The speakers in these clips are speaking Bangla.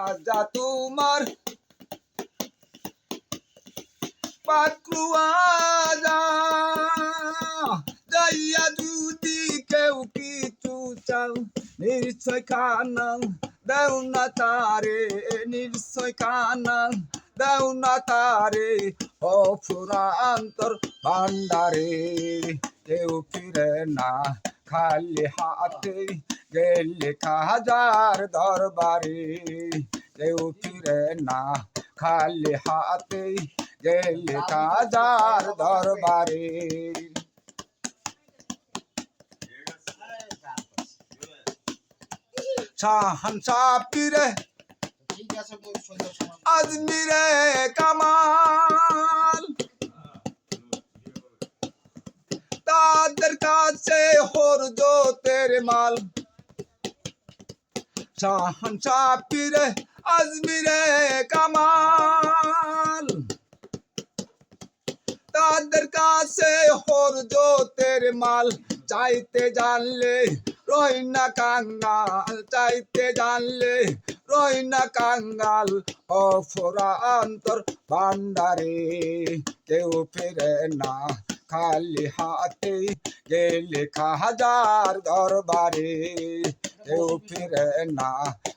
আজা তোমার পাকলুয়া যা যাইয়া যদি কেউ কিছু চাও, নিশ্চয় খানা দাও না তারে, নিশ্চয় খানা দাও না তারে। অফুরান্তর ভান্ডারে, কেউ ফিরে না খালি হাতে। গেলে হাজার দরবারে কেউ ফিরে না খালি হাতে গেলে হাজার দরবারে। আজমিরে কামাল। তাদের কাছে হর জোতের মাল। শাহান সাপিরে আজমিরে কামাল। তাদের কাছে হর জোতের মাল, চাইতে জানলে রই না কাঙ্গাল, চাইতে জানলে রই না কাঙ্গাল অফরান্তর ভান্ডারে, কেউ ফিরে না। খালি হাতে গেলে হাজার দরবারে। কেউ ফিরে না,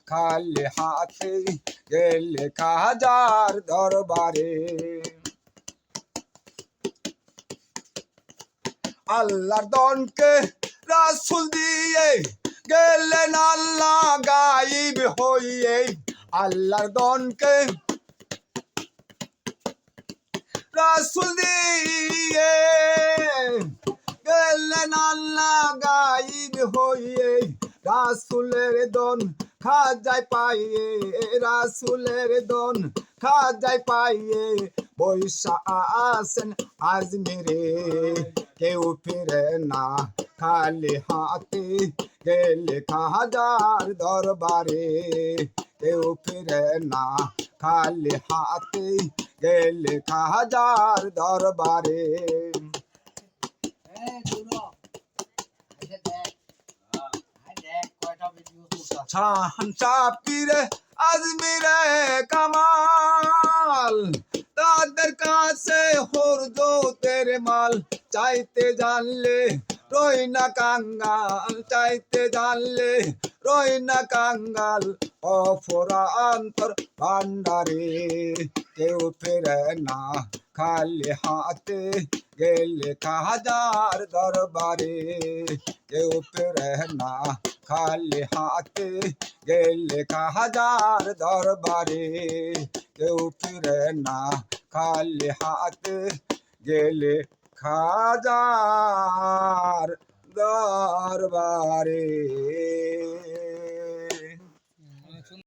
খালি হাতে গেলে হাজার দরবারে। আল্লাহর দনকে রাসুল দিয়ে গেলেন আল্লাহ গাইব হইয়ে। আল্লাহর দনকে রাসুল দিয়ে গেলেন আল্লাহ গাইব হইয়ে, রাসুলের দন খাজায় পাইয়ে, রাসুলের দন খাজায় পাইয়ে, বৈশা আসেন আজমিরে কেউ ফিরে না খালি হাতে গেলে হাজার দরবারে, কেউ ফিরে না খালি হাতে গেলে হাজার দরবারে। করছিস শাহান চাপিরে আজমিরে কামাল। তাদের কাছে হর জোতের মাল চাইতে জানলে রই না কাঙ্গাল, চাইতে জানলে রই না কাঙ্গাল, অফরান্তর ভান্ডারে কেউ ফেরে না খালি হাতে গেলে হাজার দরবারে। কেউ ফেরে না খালি হাতে গেলে হাজার দরবারে। কেউ ফিরে না খালি হাতে গেলে হাজার দরবারে